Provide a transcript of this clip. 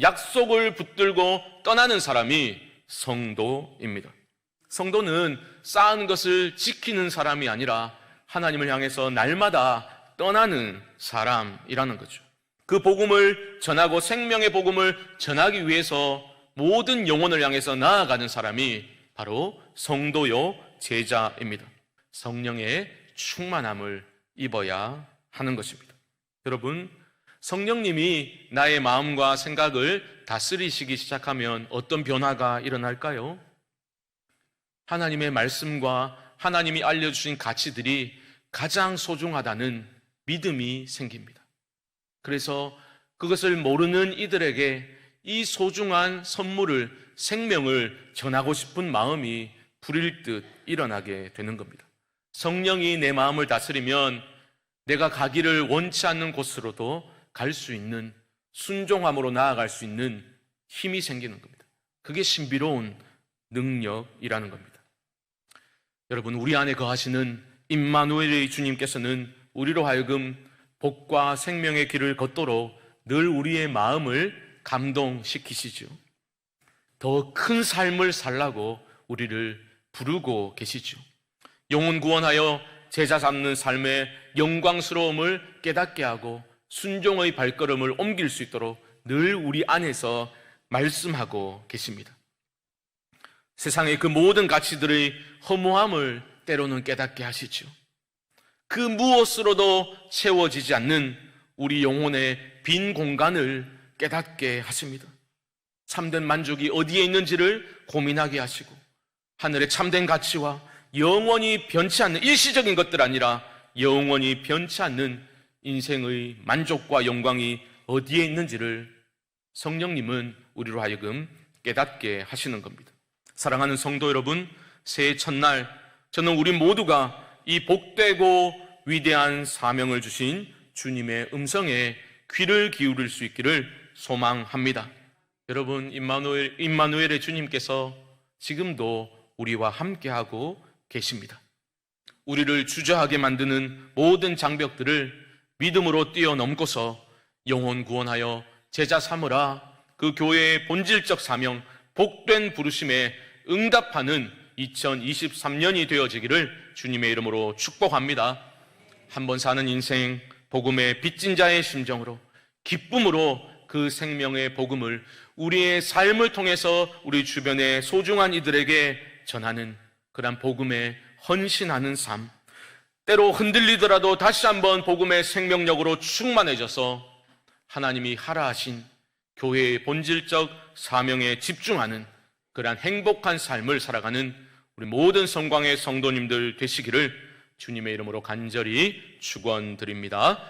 약속을 붙들고 떠나는 사람이 성도입니다. 성도는 쌓은 것을 지키는 사람이 아니라 하나님을 향해서 날마다 떠나는 사람이라는 거죠. 그 복음을 전하고 생명의 복음을 전하기 위해서 모든 영혼을 향해서 나아가는 사람이 바로 성도요 제자입니다. 성령의 충만함을 입어야 하는 것입니다. 여러분, 성령님이 나의 마음과 생각을 다스리시기 시작하면 어떤 변화가 일어날까요? 하나님의 말씀과 하나님이 알려주신 가치들이 가장 소중하다는 믿음이 생깁니다. 그래서 그것을 모르는 이들에게 이 소중한 선물을, 생명을 전하고 싶은 마음이 불일 듯 일어나게 되는 겁니다. 성령이 내 마음을 다스리면 내가 가기를 원치 않는 곳으로도 갈 수 있는 순종함으로 나아갈 수 있는 힘이 생기는 겁니다. 그게 신비로운 능력이라는 겁니다. 여러분, 우리 안에 거하시는 임마누엘의 주님께서는 우리로 하여금 복과 생명의 길을 걷도록 늘 우리의 마음을 감동시키시죠. 더 큰 삶을 살라고 우리를 부르고 계시죠. 영혼 구원하여 제자 삼는 삶의 영광스러움을 깨닫게 하고 순종의 발걸음을 옮길 수 있도록 늘 우리 안에서 말씀하고 계십니다. 세상의 그 모든 가치들의 허무함을 때로는 깨닫게 하시죠. 그 무엇으로도 채워지지 않는 우리 영혼의 빈 공간을 깨닫게 하십니다. 참된 만족이 어디에 있는지를 고민하게 하시고 하늘의 참된 가치와 영원히 변치 않는 일시적인 것들 아니라 영원히 변치 않는 인생의 만족과 영광이 어디에 있는지를 성령님은 우리로 하여금 깨닫게 하시는 겁니다. 사랑하는 성도 여러분, 새해 첫날 저는 우리 모두가 이 복되고 위대한 사명을 주신 주님의 음성에 귀를 기울일 수 있기를 소망합니다. 여러분, 임마누엘, 임마누엘의 주님께서 지금도 우리와 함께하고 계십니다. 우리를 주저하게 만드는 모든 장벽들을 믿음으로 뛰어넘고서 영혼 구원하여 제자 삼으라 그 교회의 본질적 사명, 복된 부르심에 응답하는 2023년이 되어지기를 주님의 이름으로 축복합니다. 한 번 사는 인생, 복음의 빚진 자의 심정으로, 기쁨으로 그 생명의 복음을 우리의 삶을 통해서 우리 주변의 소중한 이들에게 전하는 그런 복음에 헌신하는 삶, 때로 흔들리더라도 다시 한번 복음의 생명력으로 충만해져서 하나님이 하라 하신 교회의 본질적 사명에 집중하는 그러한 행복한 삶을 살아가는 우리 모든 성광의 성도님들 되시기를 주님의 이름으로 간절히 축원드립니다.